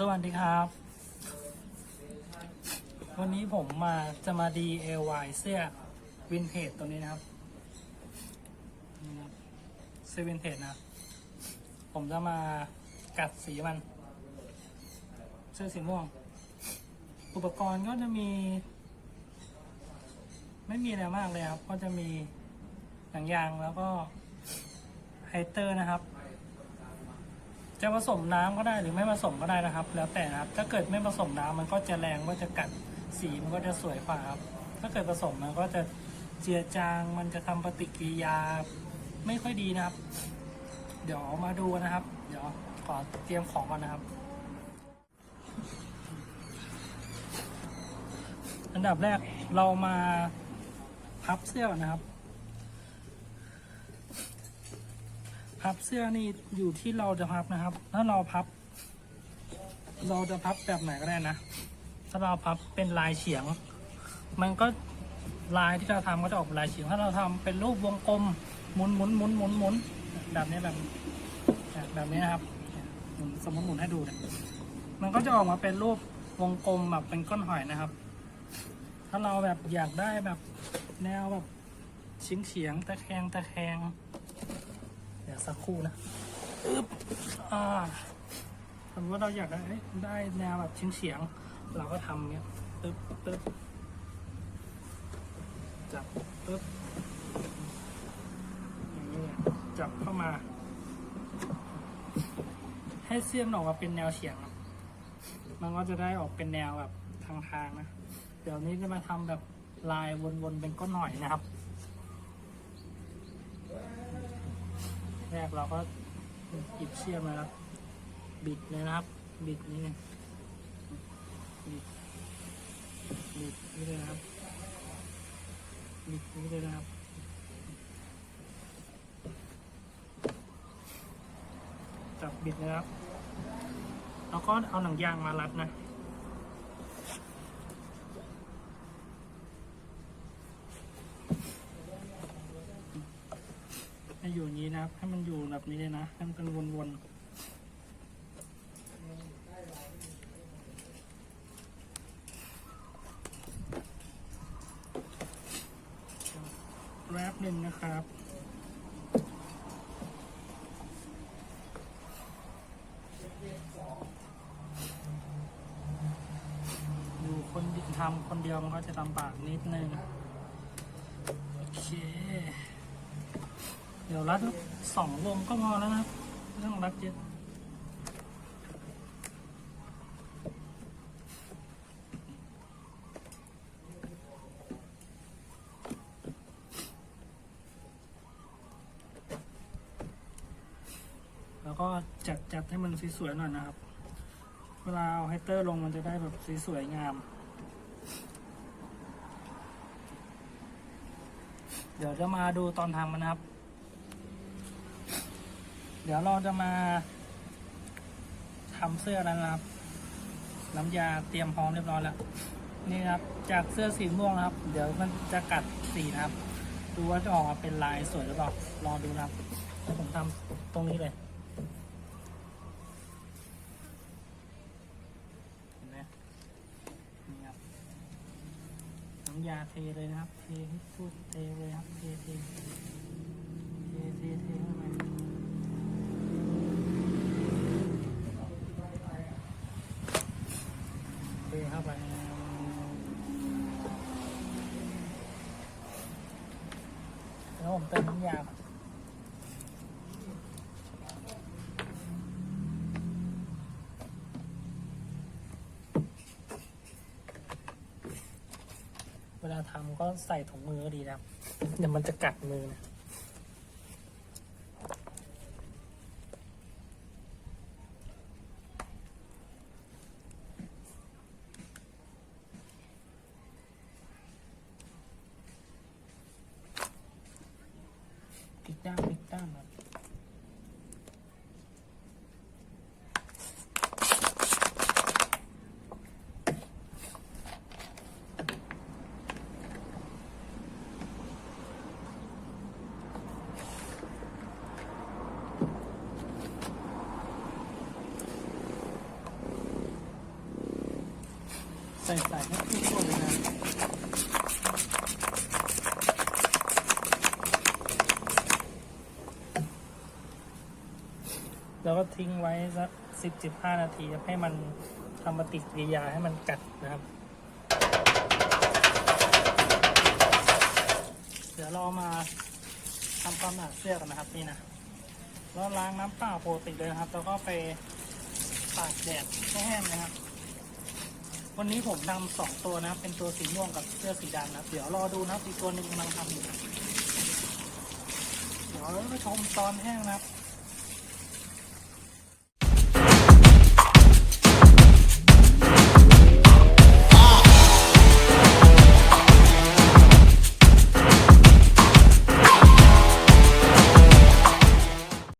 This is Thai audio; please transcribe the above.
สวัสดีครับ วันนี้ผมมาจะมา DIY เสื้อวินเทจตัวนี้นะครับนี่ครับเสื้อวินเทจนะ ผมจะมากัดสีมัน เสื้อสีม่วง อุปกรณ์ก็จะมี ไม่มีอะไรมากเลยครับ ก็จะมีหนังยางแล้วก็ไฮเตอร์นะครับ จะผสมน้ำก็ได้หรือไม่ผสมก็ได้นะครับ แล้วแต่นะครับ ถ้าเกิดไม่ผสมน้ำมันก็จะแรงก็จะกัดสีมันก็จะสวยกว่าครับ ถ้าเกิดผสมมันก็จะเจือจางมันจะทำปฏิกิริยาไม่ค่อยดีนะครับ เดี๋ยวมาดูนะครับ เดี๋ยวขอเตรียมของก่อนนะครับ อันดับแรกเรามาพับเสื้อนะครับ พับเสื้อนี่อยู่ที่เราจะพับนะครับ ถ้าเราพับ เราจะพับแบบไหนก็ได้นะ ถ้าเราพับเป็นลายเฉียง มันก็ลายที่เราทำก็จะออกเป็นลายเฉียง ถ้าเราทำเป็นรูปวงกลมหมุนหมุนหมุนหมุนหมุนแบบนี้แบบแบบนี้นะครับหมุนสมมติหมุนให้ดูเนี่ยมันก็จะออกมาเป็นรูปวงกลมแบบเป็นก้อนหอยนะครับ ถ้าเราแบบอยากได้แบบแนวแบบเฉียงเฉียงตะแคงตะแคง เดี๋ยวสักครู่นะอึ๊บอ่าสมมติว่าเราอยากได้ได้แนวแบบเฉียงๆเราก็ทำเนี้ยตึ๊บตึ๊บจับตึ๊บอย่างนี้เนี่ยจับเข้ามา ให้เสี้ยมนออกมาเป็นแนวเฉียงมันก็จะได้ออกเป็นแนวแบบทางทางๆนะ เดี๋ยวนี้จะมาทำแบบลายวนๆเป็นก้อนหอยนะครับ แรกเราก็หยิบเชือกนะครับ บิดเลยนะครับ บิดนี่เลยบิดบิดนี่เลยนะครับบิดนี่เลยนะครับจับบิดนะครับแล้วก็เอาหนังยางมารัดนะ ให้อยู่อย่างนี้นะครับ ให้มันอยู่แบบนี้เลยนะ ให้มันเป็นวนๆแรปหนึ่งนะครับ อยู่คนทำคนเดียวมันก็จะลำบากนิดนึง โอเค เดี๋ยวรัดสองวงก็พอแล้วนะครับไม่ต้องรัดเยอะแล้วก็จัดจัดให้มันสวยๆหน่อยนะครับ เวลาเอาไฮเตอร์ลงมันจะได้แบบสวยๆงาม เดี๋ยวจะมาดูตอนทำมันนะครับ เดี๋ยวเราจะมาทำเสื้อแล้วนะครับ น้ำยาเตรียมพร้อมเรียบร้อยแล้ว นี่ครับ จากเสื้อสีม่วงนะครับ เดี๋ยวมันจะกัดสีนะครับ ดูว่าจะออกมาเป็นลายสวยหรือเปล่า รอดูนะครับผมทำตรงนี้เลยเห็นไหมนี่ครับน้ำยาเทเลยนะครับ เทให้สุดเทเลยครับ เทเทเทเทเทเข้าไปเทเข้าไปแล้ว ผมเติมน้ำยาเวลาทำก็ใส่ถุงมือก็ดีนะเดี๋ยวมันจะกัดมือนะพลิกด้านพลิกด้านครับ ใส่ใส่ให้ทุกคนเลยนะแล้วก็ทิ้งไว้สักสิบสิบห้านาทีให้มันทำปฏิกิริยาให้มันกัดนะครับ เดี๋ยวเรามาทำความสะอาดเสื้อกันนะครับนี่นะแล้วล้างน้ำเปล่าโปกติเลยนะครับ แล้วก็ไปตากแดดให้แห้งนะครับ วันนี้ผมนำสองตัวนะ เป็นตัวสีม่วงกับเสื้อสีดำนะ เดี๋ยวรอดูนะอีกตัวหนึ่งกำลังทำอยู่ เดี๋ยวไปชมตอนแห้งนะครับ